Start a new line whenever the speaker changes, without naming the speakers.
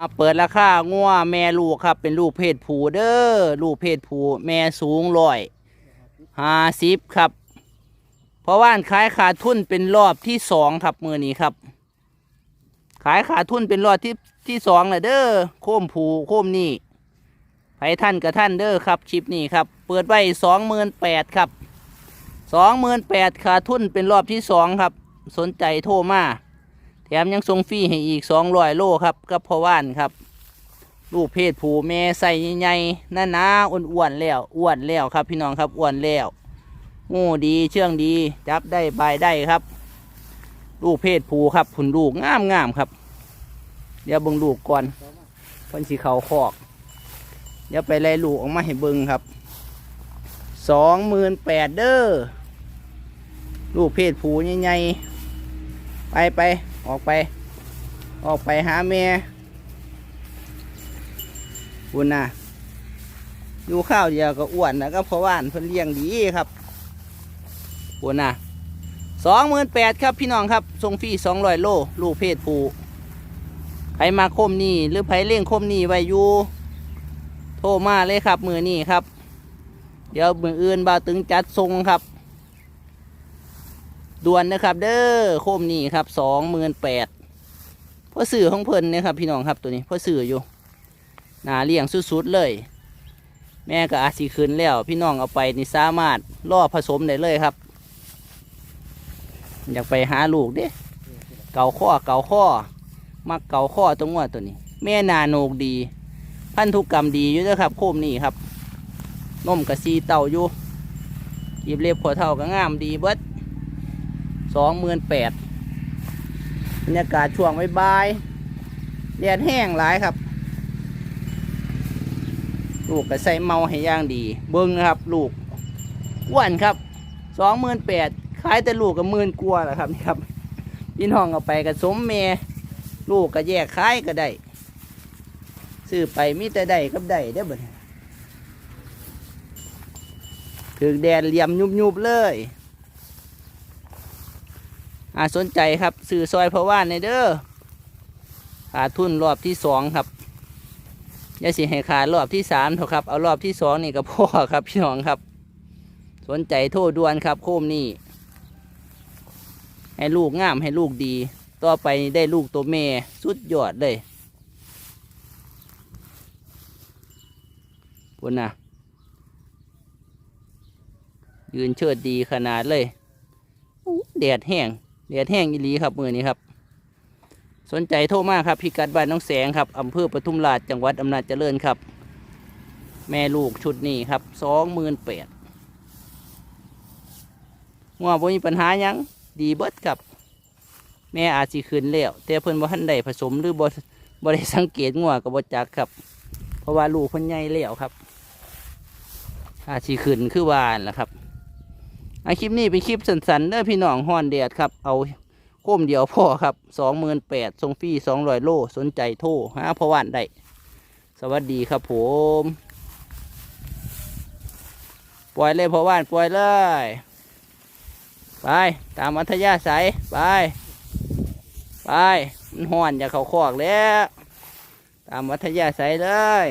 อะเปิดราคางัวแม่ลูกครับ เป็นลูกเพศผู้เด้อลูกเพศผู้แม่สูงร้อยห้าสิบครับ เพราะว่านขายขาดทุนเป็นรอบที่สองครับมือนี้ครับ ขายขาดทุนเป็นรอบที่ที่สองเลยเด้อโค้มผูโค้มนี่ไผท่านกับท่านเด้อครับชิปนี้ครับ เปิดไว้สองหมื่นแปดครับสองหมื่นแปดขาดทุนเป็นรอบที่สองครับ สนใจโทรมา แถมยังส่งฟรีให้อีกสองร้อยโลครับกับพ่อว่านครับ ลูกเพศผู้แม่ใส่ใหญ่ๆหน้าหนาอ้วนๆแล้วอ้วนแล้วครับ พี่น้องครับอ้วนแล้วงูดีเชื่องดี จับได้บายได้ครับ ลูกเพศผู้ครับผุนลูกงามงามๆครับ เดี๋ยวเบิ่งลูกก่อนพ่นสีเขาคอก เดี๋ยวไปไล่ลูกออกมาให้เบิ่งครับสองหมื่นแปดเด้อลูกเพศผู้ใหญ่ๆไปไป ออกไป ออกไปหาแม่บุญนะอยู่ข้าวเดียวก็อ้วนนะก็เพราะว่านเพิ่นเลี้ยงดีครับบุญนะสองหมื่นแปดครับพี่น้องครับส่งฟรีสองร้อยโล ลูกเพศผู้ใครมาคมนี่หรือใครเลี้ยงคมนี่ไว้อยู่โทรมาเลยครับมือนี่ครับ เดี๋ยวมืออื่นบ่าวตึงจัดทรงครับ ด่วนนะครับ เด้อโคมนี่ครับสองหมื่นแปดพ่อสื่อของเพิ่นนี่ยครับ พี่น้องครับตัวนี้พ่อสื่ออยู่หนาเลี้ยงสุดๆเลย แม่ก็อาจสิขึ้นแล้ว พี่น้องเอาไปนี่สามารถล่อผสมได้เลยครับ อยากไปหาลูกเด้เกาข้อเกาข้อมักเกาข้อตรงว่าตัวนี้ แม่นาโนกดี พันธุกรรมดีอยู่เด้อครับ โคมนี่ครับนมกระซีเต่าอยู่หยิบเล็บขวเท่าก็งามดีเบิด สองหมื่นแปดบรรยากาศช่วงบายแดดแห้งหลายครับ ลูกก็ใส่เมาให้ย่างดี เบิ้งนะครับ ลูกอ้วนครับสองหมื่นแปดขายแต่ลูกกับหมื่นกลัวแหละครับนี่ครับพี่น้องเอาไปกับสมเมลูกก็แยกขายก็ได้ซื้อไปมีแต่ได้กับได้ได้อบ่เนี่ยถึงแดดเหลี่ยมยุบๆเลย อาสนใจครับสื่อซอยเพราะว่าในเด้อขาดทุนรอบที่สองครับอย่าสิให้ขาดรอบที่สามเถอะครับ เอารอบที่สองนี่ก็พอครับพี่น้องครับ สนใจโทษด่วนครับโคมนี่ให้ลูกงามให้ลูกดี ต่อไปได้ลูกตัวแม่สุดยอดเลยปุ่นนะยืนเชิดดีขนาดเลยแดดแห้ง แดดแห้งอีหลีครับมือนี้ครับ สนใจโทรมาครับพิกัดบ้านน้องแสงครับอำเภอปทุมราชจังหวัดอำนาจเจริญครับ แม่ลูกชุดนี้ครับสองหมื่นแปดงัวบ่มีปัญหายังดีเบิดครับ แม่อาจสิขึ้นแล้วแต่เพิ่นบ่ทันได้ผสมหรือบ่บ่ได้สังเกตงัวก็บ่จักครับ เพราะว่าลูกเพิ่นใหญ่แล้วครับอาจสิขึ้นคือวานั่นล่ะครับ อาคลิปนี้เป็นคลิปสั้นๆเด้อพี่น้องฮอนแดดครับ เอาโค้มเดียวพ่อครับสองหมื่นแปดทรงฟรีสองร้อยโล สนใจโทรหาพอว่านได้ สวัสดีครับผม ปล่อยเลยพอว่านปล่อยเลย ไป ตามอัธยาศัย ไป ไป มันห่อนอย่าเขาคอกแล้ว ตามอัธยาศัยเลย